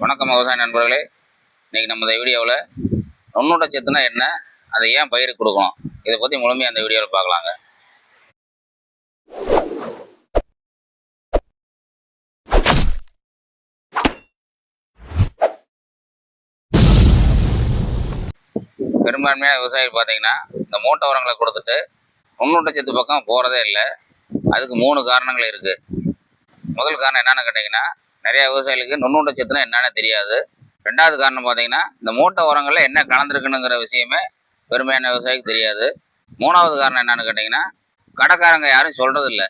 வணக்கம் விவசாய நண்பர்களே. இன்னைக்கு நம்ம இந்த வீடியோவில் நுண்ணூட்ட சத்துனா என்ன அதை ஏன் பயிருக்கு கொடுக்கணும் இதை பற்றி முழுமையாக அந்த வீடியோவில் பார்க்கலாங்க. பெரும்பான்மையான விவசாயிகள் பார்த்தீங்கன்னா இந்த மூட்டை உரங்களை கொடுத்துட்டு நுண்ணூட்ட சத்து பக்கம் போகிறதே இல்லை. அதுக்கு மூணு காரணங்கள் இருக்குது முதல் காரணம் என்னென்னு கேட்டிங்கன்னா நிறைய விவசாயிகளுக்கு நுண்ணூட்ட சத்துனா என்னன்னு தெரியாது. ரெண்டாவது காரணம் பார்த்தீங்கன்னா இந்த மூட்டை உரங்களில் என்ன கலந்துருக்குனுங்கிற விஷயமே பெருமையான விவசாயிக்கு தெரியாது. மூணாவது காரணம் என்னன்னு கேட்டிங்கன்னா கடைக்காரங்க யாரும் சொல்கிறது இல்லை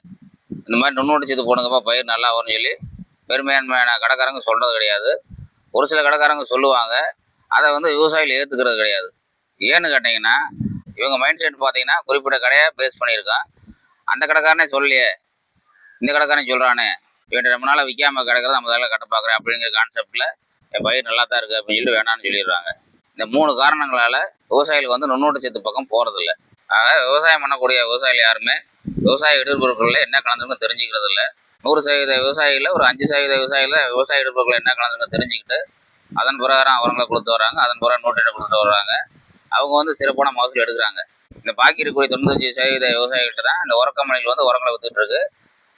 இந்த மாதிரி நுண்ணூட்ட சத்து போடுங்கப்பா பயிர் நல்லா வரும்னு சொல்லி பெருமையான்மையான கடைக்காரங்க சொல்கிறது கிடையாது. ஒரு சில கடைக்காரங்க சொல்லுவாங்க அதை வந்து விவசாயிகள் ஏற்றுக்கிறது கிடையாது. ஏன்னு கேட்டிங்கன்னா இவங்க மைண்ட் செட் பார்த்தீங்கன்னா குறிப்பிட்ட கடையை பேஸ் பண்ணியிருக்கான். அந்த கடைக்காரனே சொல்லலையே. இந்த கடைக்காரன் சொல்கிறானே இவன் ரொம்ப நாளாக விற்காம கிடக்கிறத நம்ம அதில் கட்ட பார்க்குறேன் அப்படிங்கிற கான்செப்டில் என் பயிர் நல்லா தான் இருக்குது அப்படின்னு சொல்லி வேணாம்னு சொல்லிடுறாங்க. இந்த மூணு காரணங்களால் விவசாயிகளுக்கு வந்து நுண்ணூட்ட சத்து பக்கம் போகிறதில்ல ஆக விவசாயம் பண்ணக்கூடிய விவசாயிகள் யாருமே விவசாய இடுபொருட்களில் என்ன கலந்துருக்குன்னு தெரிஞ்சுக்கிறது இல்லை நூறு சதவீத விவசாயிகளில் ஒரு அஞ்சு சதவீத விவசாயிகள் விவசாய இடுபொருட்கள் என்ன கலந்துருக்குன்னு தெரிஞ்சுக்கிட்டு அதன் பிரகாரம் அவரங்களை கொடுத்து வர்றாங்க அதன் பிறகு நூற்றி கொடுத்து வர்றாங்க. அவங்க வந்து சிறப்பான மகசூல் எடுக்கிறாங்க. இந்த பாக்கி இருக்கக்கூடிய தொண்ணூத்தஞ்சு சதவீத விவசாயிகள்கிட்ட தான் இந்த உரக்கம்பெனிகள் வந்து உரங்களை வித்துட்டு இருக்கு.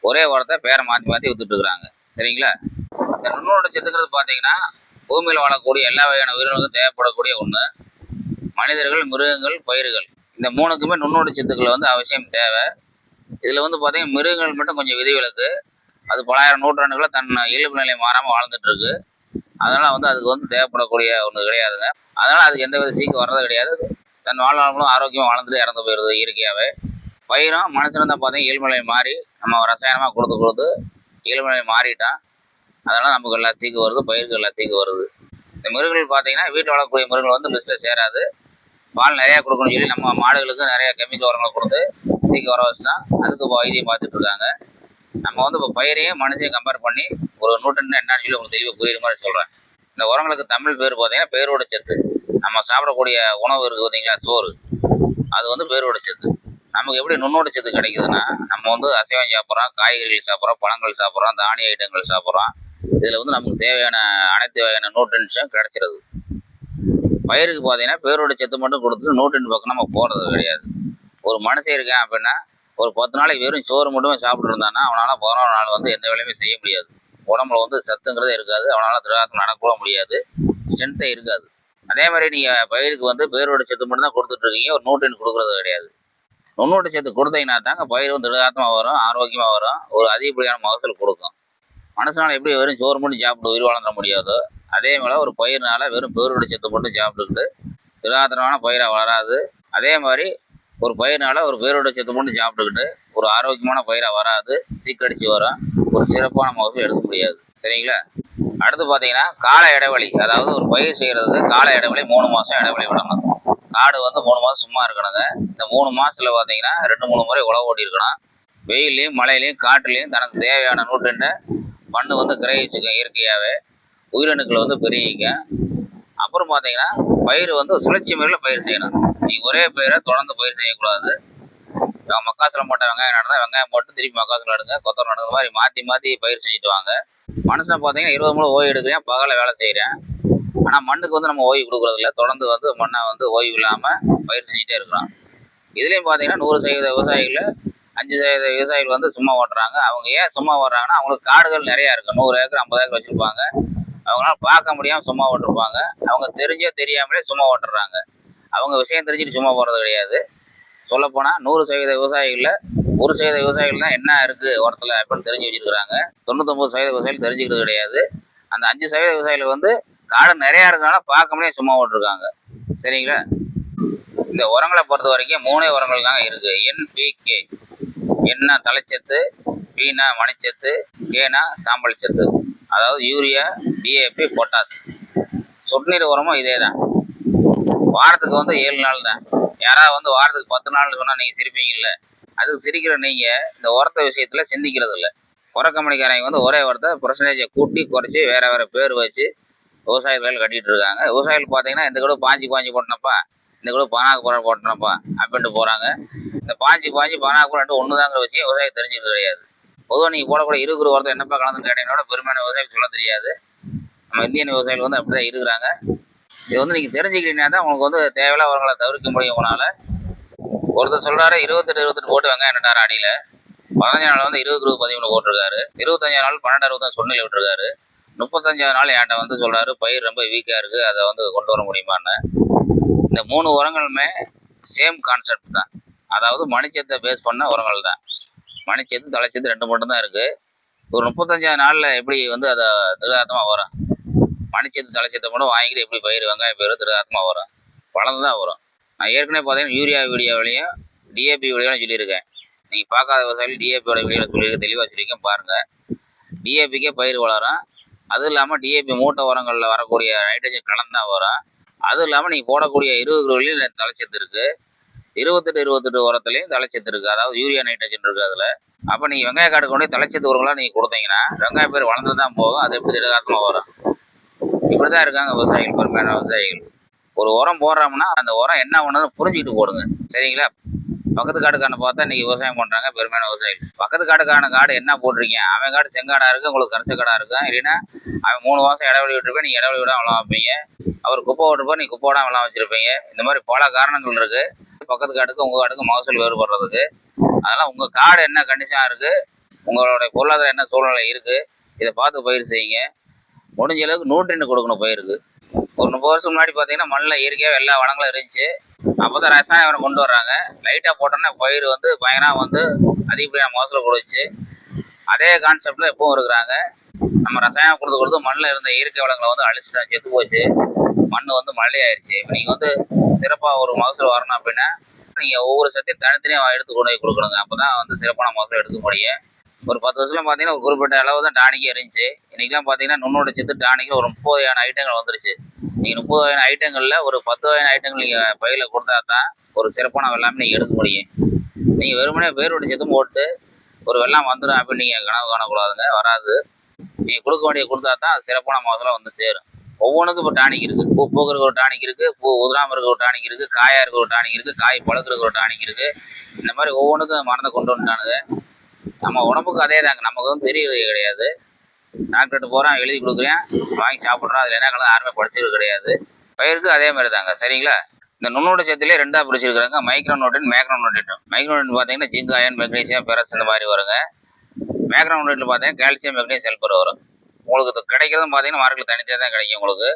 ஒரே உரத்தை பேரை மாற்றி மாற்றி வித்துட்டு இருக்கிறாங்க சரிங்களா? இந்த நுண்ணோட செத்துக்கிறது பார்த்தீங்கன்னா பூமியில் வாழக்கூடிய எல்லா வகையான உயிரினங்களுக்கும் தேவைப்படக்கூடிய ஒன்று மனிதர்கள் மிருகங்கள் பயிர்கள். இந்த மூணுக்குமே நுண்ணோட சத்துக்கள் வந்து அவசியம் தேவை. இதில் வந்து பார்த்தீங்கன்னா மிருகங்கள் மட்டும் கொஞ்சம் விதிவிலக்கு. அது பலாயிரம் நூற்றாண்டுகளை தன் இயல்பு நிலை மாறாமல் வாழ்ந்துட்டுருக்கு. அதனால் வந்து அதுக்கு வந்து தேவைப்படக்கூடிய ஒன்று கிடையாதுங்க. அதனால் அதுக்கு எந்த வித சீக்கிரம் வர்றது கிடையாது. தன் வாழ்நாளும் ஆரோக்கியமாக வாழ்ந்துட்டு இறந்து போயிடுது இயற்கையாகவே பயிரும் மனுஷனும் தான் பார்த்தீங்கன்னா இயல்புநிலை மாறி நம்ம ரசாயனமாக கொடுத்து கொடுத்து இயல்புநிலை மாறிட்டான் அதனால் நமக்கு எல்லா சீக்கு வருது பயிருக்கு எல்லா சீக்கு வருது. இந்த மிருகங்கள் பார்த்தீங்கன்னா வீட்டில் வளர்க்கக்கூடிய மிருகங்கள் வந்து லிஸ்ட்டில் சேராது. பால் நிறையா கொடுக்கணும்னு சொல்லி நம்ம மாடுகளுக்கு நிறைய கெமிக்கல் உரங்களை கொடுத்து சீக்கு வர வச்சுதான் அதுக்கு வைத்தியம் பார்த்துட்டு இருக்காங்க. நம்ம வந்து இப்போ பயிரையும் மனுஷையும் கம்பேர் பண்ணி ஒரு நூற்றன்னு என்னன்னு சொல்லி உங்களுக்கு தெளிவாக புரியுற மாதிரி சொல்கிறேன் இந்த உரங்களுக்கு தமிழ் பேர் பார்த்தீங்கன்னா பேரோட சத்து. நம்ம சாப்பிடக்கூடிய உணவு இருக்குது பார்த்தீங்களா? சோறு. அது வந்து பேரோட சத்து. நமக்கு எப்படி நுண்ணோட சத்து கிடைக்குதுன்னா நம்ம வந்து அசைவம் சாப்பிட்றோம் காய்கறிகள் சாப்பிட்றோம் பழங்கள் சாப்பிட்றோம் தானிய ஐட்டங்கள் சாப்பிட்றோம். இதில் வந்து நமக்கு தேவையான அனைத்து வகையான நியூட்ரன்ஸும் கிடைச்சிருது. பயிருக்கு பார்த்தீங்கன்னா பேரோட சத்து மட்டும் கொடுத்துட்டு நியூட்ரன் பக்கம் நம்ம போகிறது கிடையாது. ஒரு மனுஷன் இருக்கேன் அப்படின்னா ஒரு பத்து நாளைக்கு வெறும் சோறு மட்டுமே சாப்பிட்டு இருந்தான்னா அவனால் பதினோரு நாள் வந்து எந்த வேலையுமே செய்ய முடியாது. உடம்புல வந்து சத்துங்கிறதே இருக்காது அவனால் திராக்கம் நடக்கூட முடியாது ஸ்ட்ரென்த்தே இருக்காது. அதே மாதிரி நீங்கள் பயிருக்கு வந்து பேரோட சத்து மட்டும் தான் கொடுத்துட்ருக்கீங்க ஒரு நியூட்ரன் கொடுக்குறது கிடையாது. நுண்ணூட்ட சேர்த்து கொடுத்தீங்கன்னா தாங்க பயிர் வந்து திடகாத்தமாக வரும் ஆரோக்கியமாக வரும். ஒரு அதிகப்படியான மகசூல் கொடுக்கும். மனசுனால் எப்படி வெறும் சோறு மட்டும் சாப்பிட்டு உயிர் வளர்ந்துட முடியாதோ அதே மாதிரி ஒரு பயிர்னால வெறும் பேரோட செத்து மட்டும் சாப்பிட்டுக்கிட்டு திடகாத்திரமான பயிராக வளராது அதே மாதிரி ஒரு பயிர்னால ஒரு பேரோட செத்து மட்டும் சாப்பிட்டுக்கிட்டு ஒரு ஆரோக்கியமான பயிராக வராது. சீக்கடிச்சு வரும். ஒரு சிறப்பான மகசூல் எடுக்க முடியாது. சரிங்களா? அடுத்து பார்த்தீங்கன்னா கால இடைவெளி. அதாவது ஒரு பயிர் செய்கிறது கால இடைவெளி மூணு மாதம் இடைவெளி விடணும். காடு வந்து மூணு மாதம் சும்மா இருக்கணுங்க. இந்த மூணு மாதத்தில் பார்த்தீங்கன்னா ரெண்டு மூணு முறை உழவு ஓடி இருக்கணும். வெயிலையும் மழையிலையும் காற்றுலையும் தனக்கு தேவையான நூற்றெண்டை மண் வந்து கிரகிச்சுக்கும் இயற்கையாகவே உயிரணுக்கள் வந்து பெருகிக்க. அப்புறம் பார்த்தீங்கன்னா பயிர் வந்து சுழற்சி முறையில் பயிர் செய்யணும். நீ ஒரே பயிரை தொடர்ந்து பயிர் செய்யக்கூடாது. இப்போ மக்காசலம் போட்ட வெங்காயம் நடந்தால் வெங்காயம் போட்டு திருப்பி மக்காசலம் நடுங்க கொத்தரம் நடுங்க மாதிரி மாற்றி மாற்றி பயிர் செஞ்சுட்டு வாங்க. மனுஷன் பார்த்தீங்கன்னா இருபது மூணு ஓய்வு எடுக்கிறேன் பகலில் வேலை செய்கிறேன் ஆனால் மண்ணுக்கு வந்து நம்ம ஓய்வு கொடுக்குறது இல்லை தொடர்ந்து வந்து மண்ணை வந்து ஓய்வு இல்லாமல் பயிர் செஞ்சுட்டே இருக்கிறோம். இதுலேயும் பார்த்தீங்கன்னா நூறு சதவீத விவசாயிகள் அஞ்சு சதவீத விவசாயிகள் வந்து சும்மா ஓட்டுறாங்க. அவங்க ஏன் சும்மா ஓடுறாங்கன்னா அவங்களுக்கு காடுகள் நிறையா இருக்குது நூறு ஏக்கர் ஐம்பது ஏக்கர் வச்சுருப்பாங்க. அவங்களால பார்க்க முடியாமல் சும்மா ஓட்டிருப்பாங்க. அவங்க தெரிஞ்சோ தெரியாமலே சும்மா ஓட்டுறாங்க. அவங்க விஷயம் தெரிஞ்சுட்டு சும்மா போகிறது கிடையாது. சொல்லப்போனால் நூறு சதவீத விவசாயிகளில் ஒரு சதவீத விவசாயிகள் தான் என்ன இருக்குது உரத்தில் அப்படின்னு தெரிஞ்சு வச்சுருக்கிறாங்க. தொண்ணூத்தொம்பது சதவீத விவசாயிகள் தெரிஞ்சுக்கிறது கிடையாது. அந்த அஞ்சு சதவீத விவசாயிகள் வந்து காடு நிறையா இருக்கிறனால பார்க்க முடியாது சும்மா விட்டுருக்காங்க சரிங்களா? இந்த உரங்களை பொறுத்த வரைக்கும் மூணே உரங்கள் தாங்க இருக்குது என்பிகே என்ன தலைச்சத்து பீனா மணிச்சத்து கேனா சாம்பல் சத்து. அதாவது யூரியா டிஏபி பொட்டாஸ் சொட்டுநீர் உரமும் இதே தான். வாரத்துக்கு வந்து ஏழு நாள் தான். யாராவது வந்து வாரத்துக்கு பத்து நாள் சொன்னால் நீங்கள் சிரிப்பீங்கல்ல? அதுக்கு சிரிக்கிற நீங்கள் இந்த உரத்த விஷயத்தில் சிந்திக்கிறது இல்லை உர கம்பெனிக்காரங்க வந்து ஒரே உரத்தை பர்சன்டேஜை கூட்டி குறைச்சி வேறு வேறு பேர் வச்சு விவசாயிகள் கட்டிகிட்டு இருக்காங்க. விவசாயிகள் பார்த்தீங்கன்னா இந்த கூட பாஞ்சி பாஞ்சி போட்டனப்பா இந்த கூட பானாக்கு பழம் போட்டினப்பா அப்படின்ட்டு போகிறாங்க இந்த பாஞ்சி பாஞ்சி பானாக்கு பழம் ஒன்று தாங்கிற விஷயம் விவசாயம் தெரிஞ்சுக்கிறது கிடையாது. பொதுவாக நீங்கள் போடக்கூடிய இருக்கிற ஒருத்தர் என்னப்பா கலந்துன்னு கேட்டீங்கன்னா பெருமையான விவசாயம் சொல்ல தெரியாது. நம்ம இந்தியன் விவசாயிகள் வந்து அப்படி தான் இருக்கிறாங்க. இது வந்து நீங்கள் தெரிஞ்சுக்கிட்டீங்கன்னா தான் உங்களுக்கு வந்து தேவையில்லாத உரங்களை தவிர்க்க முடியும் உங்களால். ஒருத்தர் சொல்கிறாரு இருபத்தெட்டு இருபத்தெட்டு போட்டு வாங்க ரெண்டாயிரம் அடியில். பதினஞ்சு நாள் வந்து இருபது இருபது பதிமூணு போட்டிருக்காரு. இருபத்தஞ்சு நாள் பன்னெண்டு அறுபது சொன்னில் விட்டுருக்காரு. முப்பத்தஞ்சாவது நாள் என்கிட்ட வந்து சொல்கிறாரு பயிர் ரொம்ப வீக்காக இருக்குது அதை வந்து கொண்டு வர முடியுமான்னு. இந்த மூணு உரங்களுமே சேம் கான்செப்ட் தான். அதாவது மணிச்சத்தை பேஸ் பண்ண உரங்கள் தான். மணிச்சத்து தலைச்சத்து ரெண்டு மட்டும்தான் இருக்குது ஒரு முப்பத்தஞ்சாவது நாளில் எப்படி வந்து அதை திருகாத்தமாக வரும் மணிச்சத்து தலைச்சத்தை மட்டும் வாங்கிட்டு எப்படி பயிர் வெங்காயம் பயிர் திருகாத்தமாக வரும் வளர்ந்து தான் வரும் நான் ஏற்கனவே பார்த்தீங்கன்னா யூரியா வீடியோவிலையும் டிஏபி வீடியோலையும் சொல்லியிருக்கேன். நீங்கள் பார்க்காத விவசாயிகள் டிஏபியோட வீடியோவில் சொல்லியிருக்க தெளிவாக சொல்லியிருக்கேன் பாருங்கள் டிஏபிக்கே பயிர் வளரும். அதுவும் இல்லாமல் டிஏபி மூட்டை உரங்களில் வரக்கூடிய நைட்ரஜன் கலந்து தான் வரும் அதுவும் இல்லாமல் நீங்கள் போடக்கூடிய இருபது கிலோலையும் தலைச்சத்து இருக்குது இருபத்தெட்டு இருபத்தெட்டு உரத்துலையும் தலைச்சத்து இருக்குது அதாவது யூரியா நைட்ரஜன் இருக்குது அதில். அப்போ நீங்கள் வெங்காய காடு கொண்டு தலைச்சத்து உரங்களாக நீங்கள் கொடுத்தீங்கன்னா வெங்காய பயிர் வளர்ந்து தான் போகும். அது எப்படி திடகாத்தமாக வரும்? இப்படி தான் இருக்காங்க விவசாயிகள் பெருமையான விவசாயிகள். ஒரு உரம் போடுறோம்னா அந்த உரம் என்ன பண்ணுதுன்னு புரிஞ்சுக்கிட்டு போடுங்க. சரிங்களா? பக்கத்து காடுக்கான பார்த்தா இன்னைக்கு விவசாயம் பண்ணுறாங்க பெருமையான விவசாயிகள். பக்கத்து காடுக்கான காடு என்ன போட்டிருக்கீங்க? அவன் காடு செங்காடா இருக்கு உங்களுக்கு கரைச்ச காடா இருக்கும் இல்லைன்னா அவன் மூணு மாதம் இடைவெளி விட்டுருப்பேன் நீங்கள் இடைவெளி விட விளாம வைப்பீங்க. அவர் குப்பை விட்டுருப்பா நீ குப்பை விடாம விளாம வச்சிருப்பீங்க. இந்த மாதிரி பல காரணங்கள் இருக்கு. பக்கத்து காடுக்கு உங்கள் காடுக்கு மகசூல் வேறுபடுறதுக்கு. அதெல்லாம் உங்கள் காடு என்ன கண்டிஷனாக இருக்கு உங்களுடைய பொருளாதாரம் என்ன சூழ்நிலை இருக்கு இதை பார்த்து பயிர் செய்யுங்க. முடிஞ்ச அளவுக்கு நூற்றின்னு கொடுக்கணும் பயிருக்கு. ஒரு முப்பது வருஷம் முன்னாடி பார்த்தீங்கன்னா மண்ணில் இயற்கையாக எல்லா வளங்களும் இருந்துச்சு. அப்போ தான் ரசாயனம் கொண்டு வர்றாங்க. லைட்டாக போட்டோன்னே பயிர் வந்து பயங்கரமாக வந்து அதிகப்படியான மகசூல் கொடுச்சு அதே கான்செப்டில் எப்பவும் இருக்கிறாங்க. நம்ம ரசாயனம் கொடுத்து கொடுத்து மண்ணில் இருந்த இயற்கை வளங்களை வந்து அழிச்சு செத்து போச்சு. மண் வந்து மழையாயிருச்சு. இப்போ நீங்கள் வந்து சிறப்பாக ஒரு மகசூல் வரணும் அப்படின்னா நீங்கள் ஒவ்வொரு சத்தையும் தனித்தனியாக எடுத்து கொண்டு போய் கொடுக்கணுங்க. அப்போ தான் வந்து சிறப்பான மகசூல் எடுக்க முடியும் ஒரு பத்து வருஷத்துல பார்த்தீங்கன்னா ஒரு குறிப்பிட்ட அளவு தான் டானிக்கே இருந்துச்சு. இன்னைக்கெல்லாம் பார்த்தீங்கன்னா நுண்ணோட சித்து டானிக்கில் ஒரு முப்பது வகையான ஐட்டங்கள் வந்துருச்சு. நீங்கள் முப்பது வகையான ஐட்டங்களில் ஒரு பத்து வகையான ஐட்டங்கள் நீங்கள் பயிரில் கொடுத்தா தான் ஒரு சிறப்பான வெள்ளாமை நீங்கள் எடுக்க முடியும். நீங்கள் வெறுமனே வேரோட சித்து போட்டு ஒரு வெள்ளம் வந்துடும் அப்படின்னு நீங்கள் கனவு காணக்கூடாதுங்க வராது. நீங்கள் கொடுக்க வேண்டிய கொடுத்தா தான் அது சிறப்பான மாதத்தில் வந்து சேரும். ஒவ்வொன்றுக்கும் இப்போ டானிக் இருக்குது பூ பூக்கிறதுக்கு ஒரு டானிக் இருக்குது பூ உதிராமல் இருக்க ஒரு டானிக் இருக்குது காயாக இருக்கிற ஒரு டானிக் இருக்குது காய் பழுக்கிறதுக்கு ஒரு டானிக் இருக்குது இந்த மாதிரி ஒவ்வொன்றுக்கும் மறந்து கொண்டு வந்துட்டானுங்க. நம்ம உடம்புக்கு அதே தாங்க. நமக்கு வந்து தெரியறது கிடையாது. டாக்டர்கிட்ட போகிறேன் எழுதி கொடுக்குறேன். வாங்கி சாப்பிட்றோம் அதில் என்ன கலந்து யாருமே படிச்சது கிடையாது. பயிருக்கு அதே மாதிரி தாங்க. சரிங்களா? இந்த நுண்ணோட சேர்த்துலேயே ரெண்டாக பிடிச்சிருக்கிறாங்க micro nutrient macro nutrient micro nutrient பார்த்தீங்கன்னா ஜிங்க் அயன் மெக்னீசியம் பெரஸ் இந்த மாதிரி வருங்க. மேக்ரோ நோட்டில் பார்த்தீங்கன்னா கால்சியம் மெக்னீசியம் சல்பர் வரும். உங்களுக்கு கிடைக்கிறதும் பார்த்தீங்கன்னா மார்க்கில் தனித்தே தான் கிடைக்கும் உங்களுக்கு.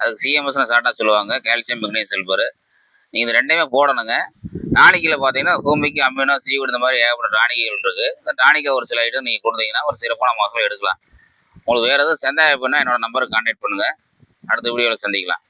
அதுக்கு சிஎம்எஸ்னு ஷார்ட்டாக சொல்லுவாங்க. கால்சியம் மெக்னீசியம் சல்பர் நீங்கள் இது ரெண்டையுமே போடணுங்க. டானிக்கில் பார்த்தீங்கன்னா கூம்பிக்கு அம்மினோ சீவிடு இந்த மாதிரி ஏகப்பட்ட டானிக்குகள் இருக்குது இந்த டானிக்கை ஒரு சில ஐட்டம் நீங்கள் கொடுத்தீங்கன்னா ஒரு சிறப்பான மகசூல் எடுக்கலாம். உங்களுக்கு வேறு எதுவும் சந்தேகம் எப்படின்னா என்னோட நம்பருக்கு கான்டாக்ட் பண்ணுங்கள் அடுத்த வீடியோவில் சந்திக்கலாம்.